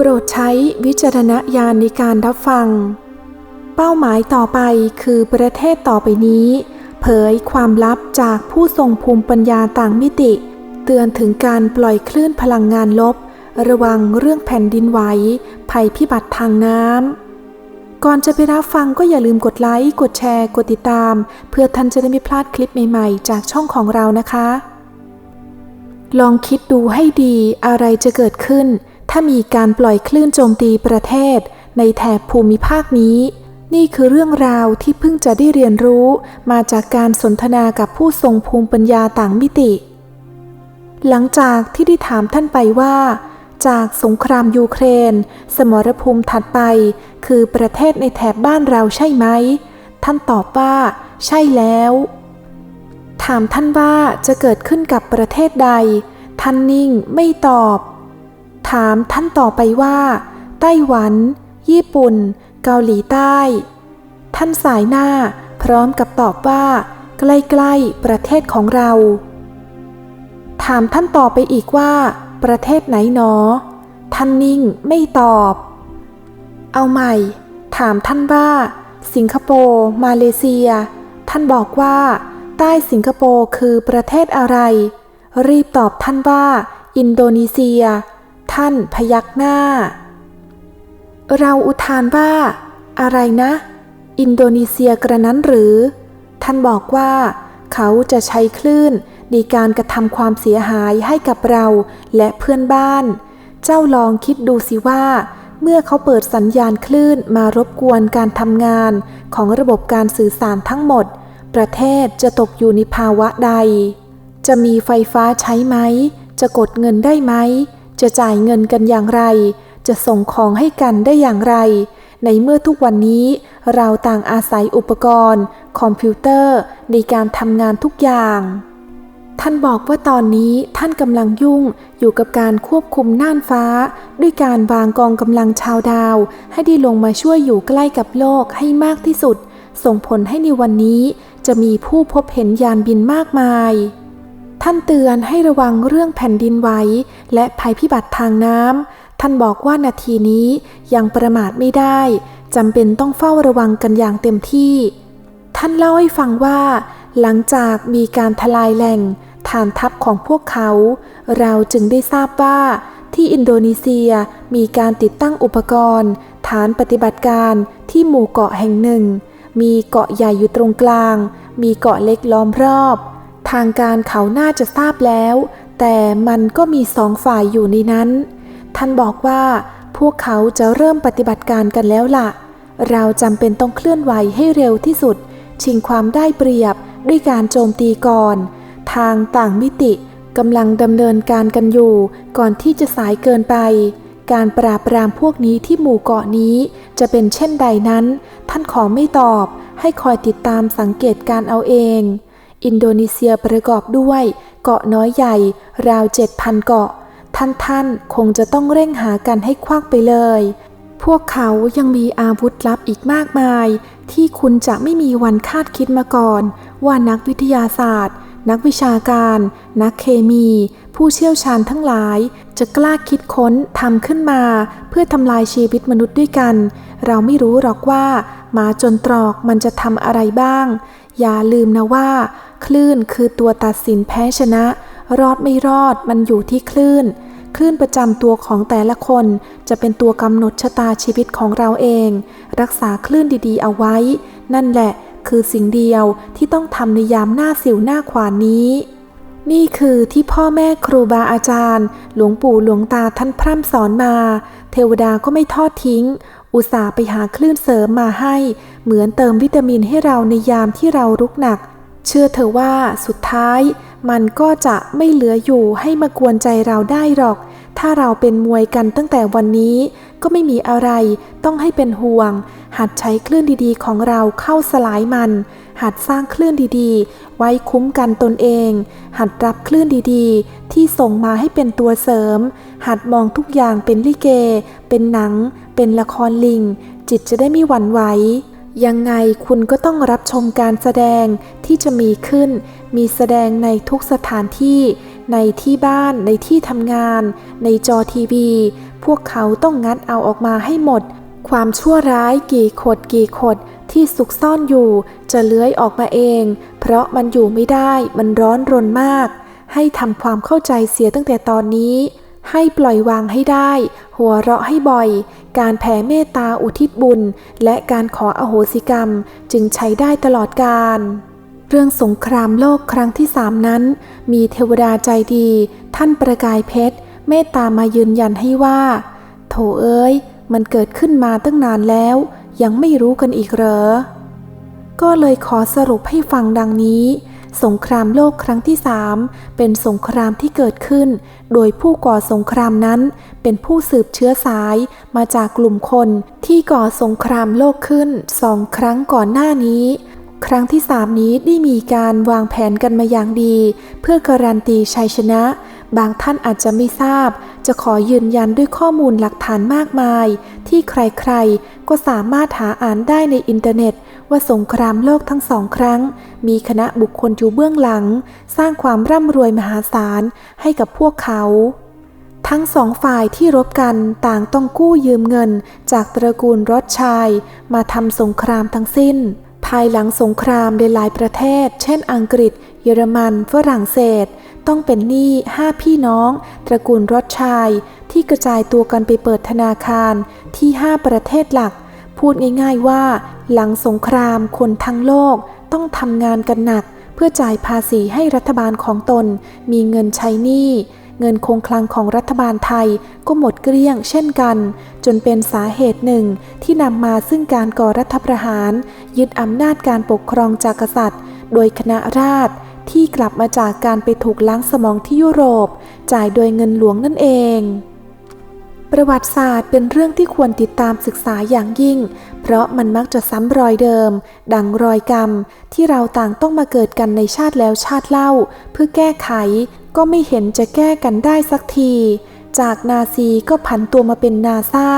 โปรดใช้วิจารณญาณในการรับฟัง เป้าหมายต่อไปคือประเทศต่อไปนี้ เผยความลับจากผู้ทรงภูมิปัญญาต่างมิติ เตือนถึงการปล่อยคลื่นพลังงานลบ ระวังเรื่องแผ่นดินไหว ภัยพิบัติทางน้ำ ก่อนจะไปรับฟังก็อย่าลืมกดไลค์ กดแชร์ กดติดตาม เพื่อท่านจะได้ไม่พลาดคลิปใหม่ๆ จากช่องของเรานะคะลองคิดดูให้ดีอะไรจะเกิดขึ้น ถ้ามีการปล่อยคลื่นโจมตีประเทศในแถบภูมิภาคนี้ นี่คือเรื่องราวที่เพิ่งจะได้เรียนรู้มาจากการสนทนากับผู้ทรงภูมิปัญญาต่างมิติ หลังจากที่ได้ถามท่านไปว่า จากสงครามยูเครน สมรภูมิถัดไป คือประเทศในแถบบ้านเราใช่ไหม ท่านตอบว่า ใช่แล้ว ถามท่านว่าจะเกิดขึ้นกับประเทศใด ท่านนิ่งไม่ตอบ ถามท่านต่อไปว่า ไต้หวัน ญี่ปุ่น เกาหลีใต้ ท่านสายหน้าพร้อมกับตอบว่า ใกล้ๆประเทศของเรา ถามท่านต่อไปอีกว่า ประเทศไหนหนอ ท่านนิ่งไม่ตอบ เอาใหม่ ถามท่านว่า สิงคโปร์ มาเลเซีย ท่านบอกว่า ใต้สิงคโปร์คือประเทศอะไร รีบตอบท่านว่า อินโดนีเซีย ท่านพยักหน้า เราอุทานว่า อะไรนะ อินโดนีเซียกระนั้นหรือ ท่านบอกว่าเขาจะใช้คลื่นในการกระทำความเสียหายให้กับเราและเพื่อนบ้าน เจ้าลองคิดดูสิว่า เมื่อเขาเปิดสัญญาณคลื่นมารบกวนการทำงานของระบบการสื่อสารทั้งหมด ประเทศจะตกอยู่ในภาวะใด จะมีไฟฟ้าใช้ไหม จะกดเงินได้ไหม จะจ่ายเงินกันอย่างไร จะส่งของให้กันได้อย่างไร ในเมื่อทุกวันนี้เราต่างอาศัยอุปกรณ์ คอมพิวเตอร์ในการทำงานทุกอย่าง ท่านบอกว่าตอนนี้ท่านกำลังยุ่งอยู่กับการควบคุมน่านฟ้า ด้วยการวางกองกำลังชาวดาว ให้ได้ลงมาช่วยอยู่ใกล้กับโลกให้มากที่สุด ส่งผลให้ในวันนี้จะมีผู้พบเห็นยานบินมากมาย ท่านเตือนให้ระวังเรื่องแผ่นดินไหวและภัยพิบัติทางน้ำท่านบอกว่านาทีนี้ยังประมาทไม่ได้จำเป็นต้องเฝ้าระวังกันอย่างเต็มที่ ท่านเล่าให้ฟังว่า หลังจากมีการทลายแหล่งฐานทัพของพวกเขา เราจึงได้ทราบว่า ที่อินโดนีเซียมีการติดตั้งอุปกรณ์ ฐานปฏิบัติการที่หมู่เกาะแห่งหนึ่ง มีเกาะใหญ่อยู่ตรงกลาง มีเกาะเล็กล้อมรอบ ทางการเขาน่าจะทราบแล้ว แต่มันก็มีสองฝ่ายอยู่ในนั้น ท่านบอกว่าพวกเขาจะเริ่มปฏิบัติการกันแล้วล่ะ เราจำเป็นต้องเคลื่อนไหวให้เร็วที่สุด ชิงความได้เปรียบด้วยการโจมตีก่อน ทางต่างมิติกำลังดำเนินการกันอยู่ ก่อนที่จะสายเกินไป การปราบปรามพวกนี้ที่หมู่เกาะนี้ จะเป็นเช่นใดนั้น ท่านขอไม่ตอบ ให้คอยติดตามสังเกตการเอาเอง อินโดนีเซียประกอบด้วย เกาะน้อยใหญ่ ราวเจ็ดพันเกาะ ท่านท่านคงจะต้องเร่งหากันให้ควักไปเลย พวกเขายังมีอาวุธลับอีกมากมาย ที่คุณจะไม่มีวันคาดคิดมาก่อน ว่านักวิทยาศาสตร์ นักวิชาการ นักเคมี ผู้เชี่ยวชาญทั้งหลาย จะกล้าคิดค้นทำขึ้นมา เพื่อทำลายชีวิตมนุษย์ด้วยกัน เราไม่รู้หรอกว่าหมาจนตรอกมันจะทำอะไรบ้าง อย่าลืมนะว่า คลื่นคือตัวตัดสินแพ้ชนะ รอดไม่รอดมันอยู่ที่คลื่น คลื่นประจำตัวของแต่ละคน จะเป็นตัวกำหนดชะตาชีวิตของเราเอง รักษาคลื่นดีๆ เอาไว้ นั่นแหละคือสิ่งเดียวที่ต้องทำในยามหน้าสิวหน้าขวานนี้ นี่คือที่พ่อแม่ครูบาอาจารย์ หลวงปู่หลวงตาท่านพร่ำสอนมา เทวดาก็ไม่ทอดทิ้ง อุตส่าห์ไปหาคลื่นเสริมมาให้ เหมือนเติมวิตามินให้เราในยามที่เรารุกหนัก เชื่อเธอว่าสุดท้าย มันก็จะไม่เหลืออยู่ให้มากวนใจเราได้หรอก ถ้าเราเป็นมวยกันตั้งแต่วันนี้ ก็ไม่มีอะไรต้องให้เป็นห่วง หัดใช้คลื่นดีๆ ของเราเข้าสลายมัน หัดสร้างคลื่นดีๆ ไว้คุ้มกันตนเอง หัดรับคลื่นดีๆ ที่ส่งมาให้เป็นตัวเสริม หัดมองทุกอย่างเป็นลิเก เป็นหนัง เป็นละครลิง จิตจะได้ไม่หวั่นไหวยังไงคุณก็ต้องรับชมการแสดงที่จะมีขึ้น มีแสดงในทุกสถานที่ ในที่บ้าน ในที่ทำงาน ในจอทีวี พวกเขาต้องงัดเอาออกมาให้หมด ความชั่วร้ายกี่ขดกี่ขด ที่สุกซ่อนอยู่จะเลื้อยออกมาเอง เพราะมันอยู่ไม่ได้มันร้อนรนมาก ให้ทำความเข้าใจเสียตั้งแต่ตอนนี้ ให้ปล่อยวางให้ได้ หัวเราะให้บ่อย การแผ่เมตตาอุทิศบุญ และการขออโหสิกรรม จึงใช้ได้ตลอดกาลเรื่องสงครามโลกครั้งที่สามนั้น มีเทวดาใจดี ท่านประกายเพชร เมตตามายืนยันให้ว่า โถเอ้ย มันเกิดขึ้นมาตั้งนานแล้ว ยังไม่รู้กันอีกเหรอ ก็เลยขอสรุปให้ฟังดังนี้ สงครามโลกครั้งที่สามเป็นสงครามที่เกิดขึ้น โดยผู้ก่อสงครามนั้นเป็นผู้สืบเชื้อสายมาจากกลุ่มคนที่ก่อสงครามโลกขึ้นสองครั้งก่อนหน้านี้ครั้งที่สามนี้ได้มีการวางแผนกันมาอย่างดี เพื่อการันตีชัยชนะ บางท่านอาจจะไม่ทราบ จะขอยืนยันด้วยข้อมูลหลักฐานมากมาย ที่ใครๆ ก็สามารถหาอ่านได้ในอินเทอร์เน็ต ว่าสงครามโลกทั้งสองครั้ง มีคณะบุคคลอยู่เบื้องหลัง สร้างความร่ำรวยมหาศาลให้กับพวกเขา ทั้งสองฝ่ายที่รบกันต่างต้องกู้ยืมเงิน จากตระกูลรถชัยมาทำสงครามทั้งสิ้นภายหลังสงครามในหลายประเทศ เช่น อังกฤษ เยอรมัน ฝรั่งเศส ต้องเป็นหนี้ห้าพี่น้อง ตระกูลรถชัยที่กระจายตัวกันไปเปิดธนาคารที่ห้าประเทศหลัก พูดง่ายๆว่า หลังสงครามคนทั้งโลกต้องทำงานกันหนัก เพื่อจ่ายภาษีให้รัฐบาลของตน มีเงินใช้หนี้เงินคงคลังของรัฐบาลไทยก็หมดเกลี้ยงเช่นกัน จนเป็นสาเหตุหนึ่งที่นำมาซึ่งการก่อรัฐประหาร ยึดอำนาจการปกครองจากกษัตริย์ โดยคณะราษฎร ที่กลับมาจากการไปถูกล้างสมองที่ยุโรป จ่ายโดยเงินหลวงนั่นเอง ประวัติศาสตร์เป็นเรื่องที่ควรติดตามศึกษาอย่างยิ่ง เพราะมันมักจะซ้ำรอยเดิม ดังรอยกรรม ที่เราต่างต้องมาเกิดกันในชาติแล้วชาติเล่า เพื่อแก้ไข ก็ไม่เห็นจะแก้กันได้สักที จากนาซีก็ผันตัวมาเป็นนาซา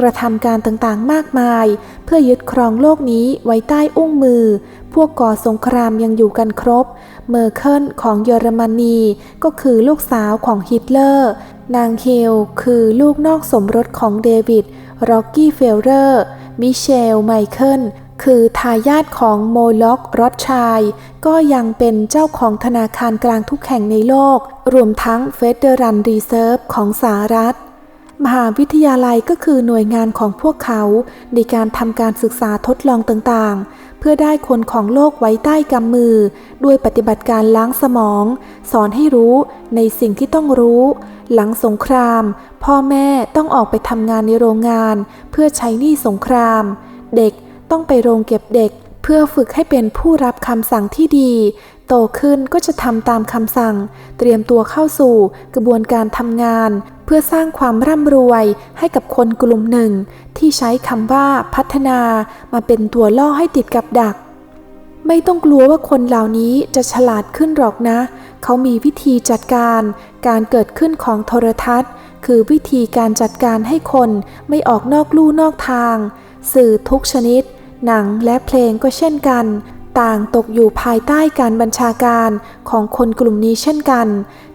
กระทำการต่างๆมากมาย เพื่อยึดครองโลกนี้ไว้ใต้อุ้งมือ พวกก่อสงครามยังอยู่กันครบ เมอร์เคิลของเยอรมนี ก็คือลูกสาวของฮิตเลอร์ นางเฮลคือลูกนอกสมรสของเดวิดร็อกกี้เฟลเลอร์ มิเชล ไมเคิล คือทายาทของโมล็อกรอดชัยก็ยังเป็นเจ้าของธนาคารกลางทุกแห่งในโลก รวมทั้งเฟดเดอรัลรีเซิร์ฟของสหรัฐ มหาวิทยาลัยก็คือหน่วยงานของพวกเขาในการทำการศึกษาทดลองต่างๆ เพื่อได้คนของโลกไว้ใต้กำมือ ด้วยปฏิบัติการล้างสมอง สอนให้รู้ในสิ่งที่ต้องรู้ หลังสงคราม พ่อแม่ต้องออกไปทำงานในโรงงาน เพื่อใช้หนี้สงคราม เด็กต้องไปโรงเก็บเด็ก เพื่อฝึกให้เป็นผู้รับคำสั่งที่ดี โตขึ้นก็จะทำตามคำสั่ง เตรียมตัวเข้าสู่กระบวนการทำงาน เพื่อสร้างความร่ำรวยให้กับคนกลุ่มหนึ่ง ที่ใช้คำว่าพัฒนามาเป็นตัวล่อให้ติดกับดัก ไม่ต้องกลัวว่าคนเหล่านี้จะฉลาดขึ้นหรอกนะ เขามีวิธีจัดการ การเกิดขึ้นของโทรทัศน์ คือวิธีการจัดการให้คนไม่ออกนอกลู่นอกทาง สื่อทุกชนิด หนังและเพลงก็เช่นกัน ต่างตกอยู่ภายใต้การบัญชาการของคนกลุ่มนี้เช่นกัน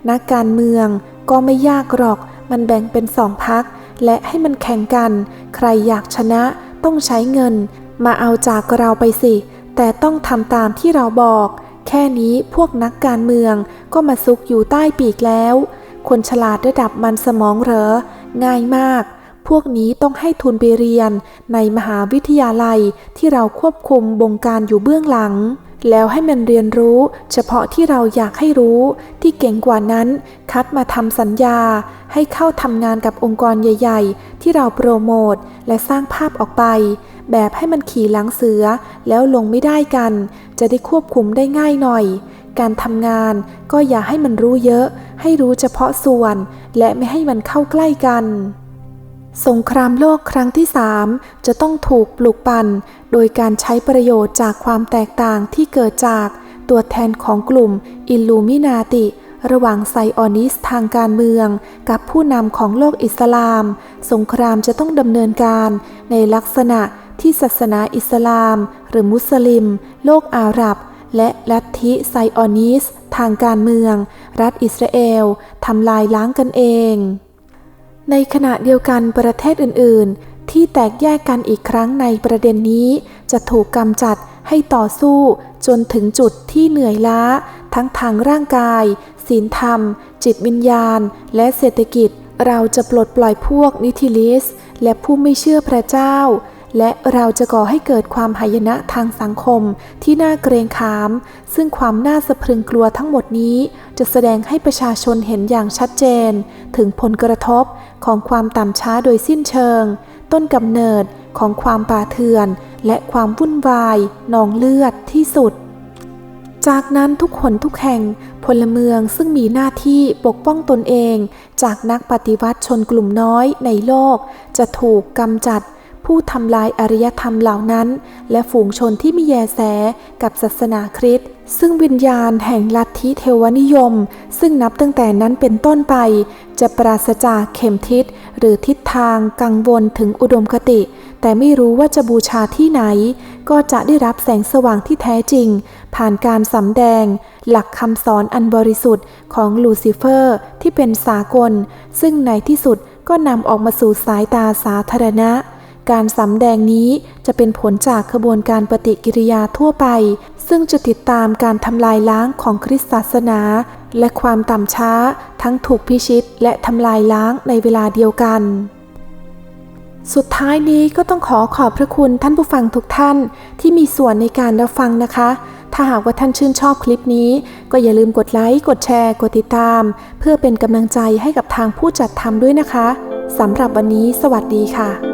นักการเมืองก็ไม่ยากหรอก มันแบ่งเป็นสองพัก และให้มันแข่งกัน ใครอยากชนะต้องใช้เงิน มาเอาจากเราไปสิ แต่ต้องทำตามที่เราบอก แค่นี้พวกนักการเมืองก็มาซุกอยู่ใต้ปีกแล้ว คนฉลาดระดับมันสมองเหรอ ง่ายมาก พวกนี้ต้องให้ทุนไปเรียนในมหาวิทยาลัยที่เราควบคุมบงการอยู่เบื้องหลัง แล้วให้มันเรียนรู้ เฉพาะที่เราอยากให้รู้ ที่เก่งกว่านั้น คัดมาทำสัญญา ให้เข้าทำงานกับองค์กรใหญ่ ๆ ที่เราโปรโมทและสร้างภาพออกไป แบบให้มันขี่หลังเสือ แล้วลงไม่ได้กัน จะได้ควบคุมได้ง่ายหน่อยการทำงานก็อย่าให้มันรู้เยอะ ให้รู้เฉพาะส่วน และไม่ให้มันเข้าใกล้กัน สงครามโลกครั้งที่สามจะต้องถูกปลุกปั่น โดยการใช้ประโยชน์จากความแตกต่างที่เกิดจากตัวแทนของกลุ่มอิลลูมินาติ ระหว่างไซออนิสทางการเมือง กับผู้นำของโลกอิสลาม สงครามจะต้องดำเนินการในลักษณะที่ศาสนาอิสลาม หรือมุสลิม โลกอาหรับ และลัทธิไซออนิสทางการเมือง รัฐอิสราเอลทำลายล้างกันเอง ในขณะเดียวกันประเทศอื่น ๆ ที่แตกแยกกันอีกครั้งในประเด็นนี้ จะถูกกำจัดให้ต่อสู้จนถึงจุดที่เหนื่อยล้า ทั้งทางร่างกาย ศีลธรรม จิตวิญญาณ และเศรษฐกิจ เราจะปลดปล่อยพวกนิทิลิส และผู้ไม่เชื่อพระเจ้า และเราจะก่อให้เกิดความหายนะทางสังคมที่น่าเกรงขาม ซึ่งความน่าสะพรึงกลัวทั้งหมดนี้ จะแสดงให้ประชาชนเห็นอย่างชัดเจน ถึงผลกระทบของความต่ำช้าโดยสิ้นเชิง ต้นกำเนิดของความป่าเถื่อน และความวุ่นวายนองเลือดที่สุด จากนั้นทุกคนทุกแห่งพลเมืองซึ่งมีหน้าที่ปกป้องตนเอง จากนักปฏิวัติชนกลุ่มน้อยในโลก จะถูกกำจัด ผู้ทำลายอารยธรรมเหล่านั้น และฝูงชนที่มีแยแสกับศาสนาคริสต์ซึ่งวิญญาณแห่งลัทธิเทวนิยม ซึ่งนับตั้งแต่นั้นเป็นต้นไป จะปราศจากเข็มทิศหรือทิศทางกังวลถึงอุดมคติ แต่ไม่รู้ว่าจะบูชาที่ไหน ก็จะได้รับแสงสว่างที่แท้จริง ผ่านการสำแดง หลักคำสอนอันบริสุทธิ์ของลูซิเฟอร์ที่เป็นสากล ซึ่งในที่สุดก็นำออกมาสู่สายตาสาธารณะ การสำแดงนี้จะเป็นผลจากขบวนการปฏิกิริยาทั่วไป ซึ่งจะติดตามการทำลายล้างของคริสตศาสนา และความต่ำช้า ทั้งถูกพิชิตและทำลายล้างในเวลาเดียวกัน สุดท้ายนี้ก็ต้องขอขอบพระคุณท่านผู้ฟังทุกท่านที่มีส่วนในการรับฟังนะคะ ถ้าหากว่าท่านชื่นชอบคลิปนี้ ก็อย่าลืมกดไลค์กดแชร์ กดติดตาม เพื่อเป็นกำลังใจให้กับทางผู้จัดทำด้วยนะคะสำหรับวันนี้ สวัสดีค่ะ